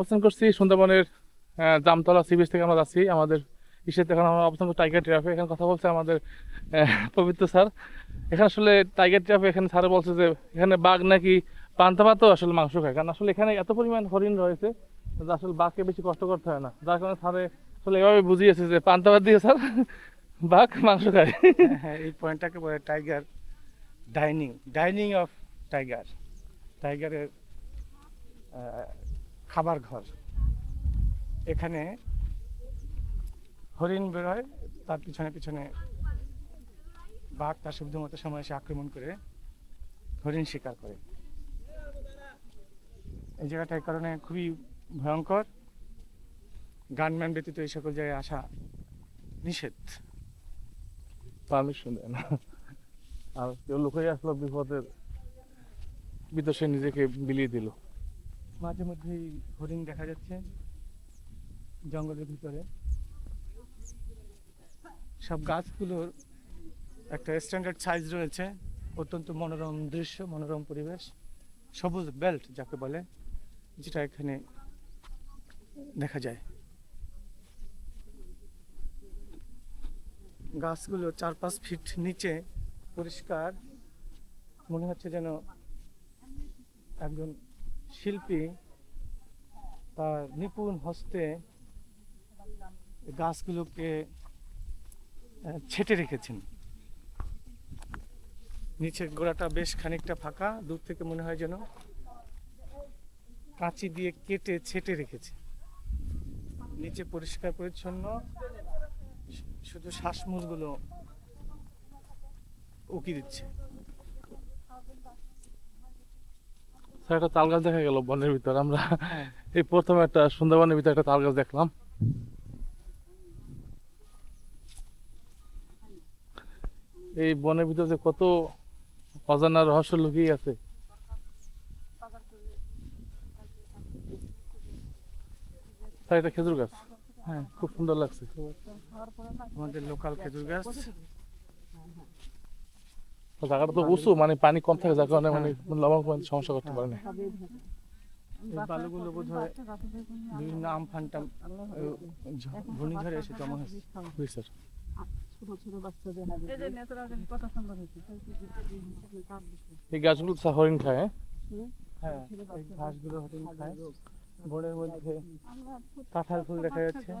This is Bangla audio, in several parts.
অবস্থান করছি। সুন্দরবনের জামতলা সি বিচ থেকে আমরা যাচ্ছি। আমাদের ইসের এখন আমরা অবস্থান করছি টাইগার ট্রাফে এখানে কথা বলছে আমাদের পবিত্র স্যার এখানে আসলে টাইগার ট্রাফে এখানে স্যার বলছে যে, এখানে বাঘ নাকি পান্তা ভাতও আসলে মাংস খায়। কারণ আসলে এখানে এত পরিমাণ হরিণ রয়েছে যে আসলে বাঘকে বেশি কষ্ট করতে হয় না। যার কারণে স্যারে আসলে এভাবে বুঝিয়েছে যে, পান্তা ভাত দিয়ে স্যার বাঘ মাংস খায়। হ্যাঁ এই পয়েন্টটাকে বলে tiger dining dining of tiger টাইগারের খাবার ঘর। এখানে হরিণ বেরোয়, তার পিছনে পিছনে বাঘ তার সুবিধা মতো সময় এসে আক্রমণ করে হরিণ শিকার করে। এই জায়গাটা এই কারণে খুবই ভয়ঙ্কর। গানম্যান ব্যতীত এই সকল জায়গায় আসা নিষেধ। পারমিশন দেয় না। আর কেউ লুকিয়ে আসলো বিপদের সে নিজেকে বিলিয়ে দিল। মাঝে মধ্যেই হরিণ দেখা যাচ্ছে জঙ্গলের ভিতরে। সব গাছগুলোর একটা স্ট্যান্ডার্ড সাইজ রয়েছে, অত্যন্ত মনোরম দৃশ্য, মনোরম পরিবেশ, সবুজ বেল্ট যাকে বলে, যেটা এখানে দেখা যায়। গাছগুলো চার পাঁচ ফিট নিচে পরিষ্কার, মনে হচ্ছে যেন একজন শিল্পী তার নিপুণ হস্তে গাছগুলোকে ছেটে রেখেছেন। নিচের গোড়াটা বেশ খানিকটা ফাঁকা, দূর থেকে মনে হয় যেন কাঁচি দিয়ে কেটে ছেটে রেখেছে। নিচে পরিষ্কার পরিচ্ছন্ন শুধু শ্বাসমূলগুলো উকি দিচ্ছে স্যার একটা তাল গাছ দেখা গেল বনের ভিতর। আমরা এই প্রথম একটা সুন্দরবনের ভিতরে একটা তাল গাছ দেখলাম। এই বনের ভিতরে যে কত অজানা রহস্য লুকিয়ে আছে। এটা খেজুর গাছ। হ্যাঁ। খুব সুন্দর লাগছে। আমাদের লোকাল খেজুর গাছ। জায়গাটা তো উঁচু মানে পানি কম থাকে যার কারণে মানে লবণ কম সমস্যা করতে পারে না। বালুগুলো বোধ হয় বিভিন্ন আমফান টাম ঘূর্ণিঝড়ে এসে জমা হয়েছে। স্যার। এই গাছগুলো হরিণ খায় হ্যাঁ? হ্যাঁ এই ঘাসগুলো হরিণ খায়। বনের মধ্যে কাঁঠাল ফুল দেখা যাচ্ছে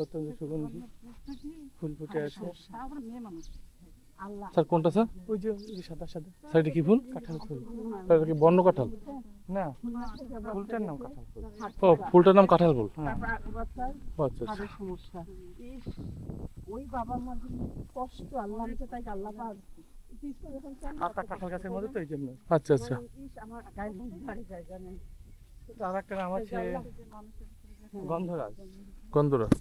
অত্যন্ত সুগন্ধি। ফুল ফুটে আছে। স্যার কোনটা স্যার? ওই যে সাদা সাদা। স্যার এটা কি ফুল? কাঁঠাল ফুল। স্যার এটা কি বন্য কাঁঠাল? না ফুলটার নাম কাঁঠাল ফুল। ও ফুলটার নাম কাঁঠাল ফুল। হ্যাঁ। আচ্ছা আচ্ছা। সমস্যা। ওই বাবার মাঝে কষ্ট আল্লাহ আমাকে তাই আল্লাহ পাক? যখন কাঁঠাল গাছের মধ্যে তো এই জন্য আচ্ছা আচ্ছা। আমার মধ্যে বাড়ি জায়গা নেই। আর একটা নাম আছে গন্ধরাজ। গন্ধরাজ।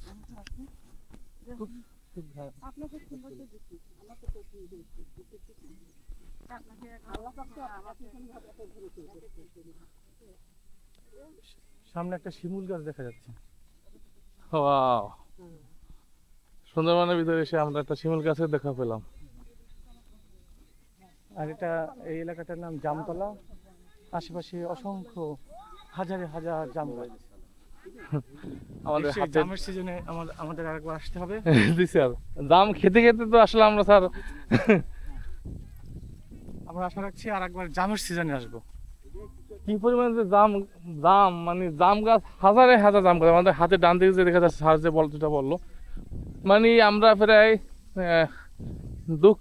আপনাকে সুন্দর আমাকে তো। আপনাকে আল্লাহ আমাকে। সামনে একটা শিমুল গাছ দেখা যাচ্ছে। ওয়াও। সুন্দরবনের ভিতরে এসে আমরা একটা শিমুল গাছের দেখা পেলাম। আর এটা এই এলাকাটার নাম জামতলা। আশেপাশে অসংখ্য হাজারে হাজার জাম গাছ আমাদের হাতে জামের সিজনে আমাদের আরেকবার আসতে হবে। জি স্যার জাম খেতে খেতে তো আসলে আমরা স্যার আমরা আশা রাখছি আর একবার জামের সিজনে আসব। কি পরিমাণে যে জাম জাম মানে জাম গাছ হাজারে হাজার জাম গাছ। আমাদের হাতে ডান দিকে যে দেখা যাচ্ছে স্যার যে বল যেটা বলল। মানে আমরা প্রায় দুঃখ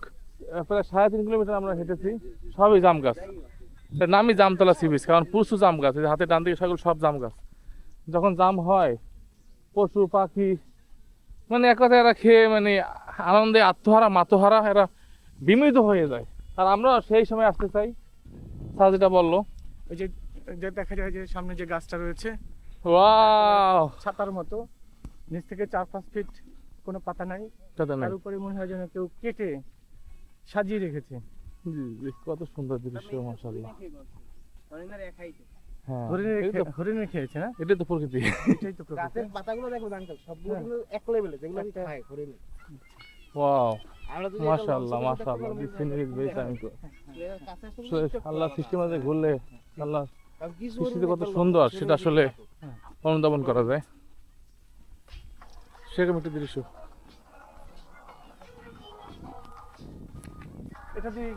প্রায় সাড়ে তিন কিলোমিটার আমরা হেঁটেছি। সবই জাম গাছ। নামই জামতলা সি বিচ কারণ প্রচুর জাম গাছ। হাতে ডান দিকে সেগুলো সব জাম গাছ। যখন জাম হয় পশু পাখি মানে এক কথা এরা খেয়ে মানে আনন্দে আত্মহারা মাতহারা এরা বিমিত হয়ে যায়। আর আমরা সেই সময় আসতে চাই। স্যার যেটা বলল ওই যে যে দেখা যায় যে সামনে যে গাছটা রয়েছে ওয়াও! ছাতার মতো নিচ থেকে চার পাঁচ ফিট কোনো পাতা নাই। তার উপরে মনে হয় যেন কেউ কেটে সাজিয়ে রেখেছে। কত সুন্দর দৃশ্য মাশাআল্লাহ। হরিণের এই তো- খে- হরিণের খেয়েছে না? এটাই তো প্রকৃতি। এটাই তো প্রকৃতি। গাছের পাতাগুলো দেখো আঙ্কেল সবগুলো হ্যাঁ। এক লেভেলে যেগুলো আমি খাই ওয়াও আমরা যদি এটা মাশাআল্লাহ মাশাআল্লাহ this scenery is very thankful এর কাছে আসলে আল্লাহ সৃষ্টির মাঝে ঘুরলে আল্লাহ সৃষ্টিতে কত সুন্দর সেটা আসলে দেখতে অনুধাবন করা যায়। সেরকম একটা দৃশ্য। এটা দিয়ে